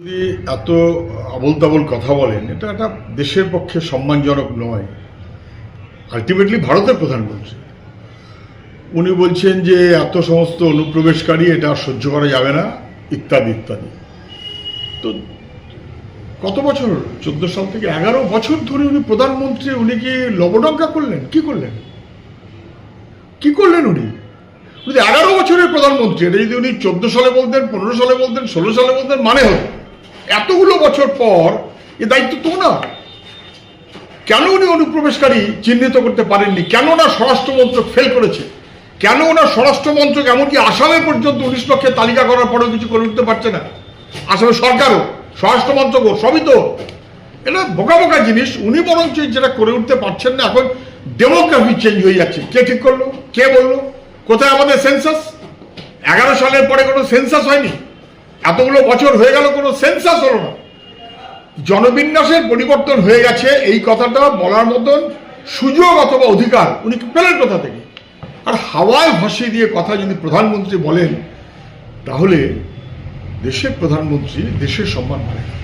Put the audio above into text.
যদি এত আবল তাবল কথা বলেন, এটা একটা দেশের পক্ষে সম্মানজনক নয়। আলটিমেটলি ভারতের প্রধানমন্ত্রী উনি বলছেন যে এত সমস্ত অনুপ্রবেশকারী, এটা সহ্য করা যাবে না, ইত্যাদি ইত্যাদি। তো কত বছর? চোদ্দ সাল থেকে এগারো বছর ধরে উনি প্রধানমন্ত্রী উনি কি লবডঙ্কা করলেন? কি করলেন? কি করলেন উনি? উনি এগারো বছরের প্রধানমন্ত্রী এটা যদি উনি চোদ্দ সালে বলতেন, পনেরো সালে বলতেন, ষোলো সালে বলতেন মানে হতো এতগুলো বছর পর এ দায়িত্ব তো না কেন উনি অনুপ্রবেশকারী চিহ্নিত করতে পারেননি? কেন ওনার স্বরাষ্ট্রমন্ত্রক ফেল করেছে? কেন ওনার স্বরাষ্ট্রমন্ত্রক এমনকি আসামে পর্যন্ত উনিশ লক্ষের তালিকা করার পরেও কিছু করে উঠতে পারছে না? আসামের সরকারও স্বরাষ্ট্র মন্ত্রকও সবই তো। এটা বোকা বোকা জিনিস। উনি বরঞ্চ যেটা করে উঠতে পারছেন না, এখন ডেমোগ্রাফি চেঞ্জ হয়ে যাচ্ছে। কে ঠিক করল? কে বলল? কোথায় আমাদের সেন্সাস এগারো সালের পরে কোনো সেন্সাস হয়নি? এতগুলো বছর হয়ে গেল, কোনো সেন্সাস হলো না। জনবিন্যাসের পরিবর্তন হয়ে গেছে, এই কথাটা বলার মতন সুযোগ অথবা অধিকার উনি পেলেন কথা থেকে? আর হাওয়ায় ভাসিয়ে দিয়ে কথা যদি প্রধানমন্ত্রী বলেন, তাহলে দেশের প্রধানমন্ত্রী দেশের সম্মান করে না।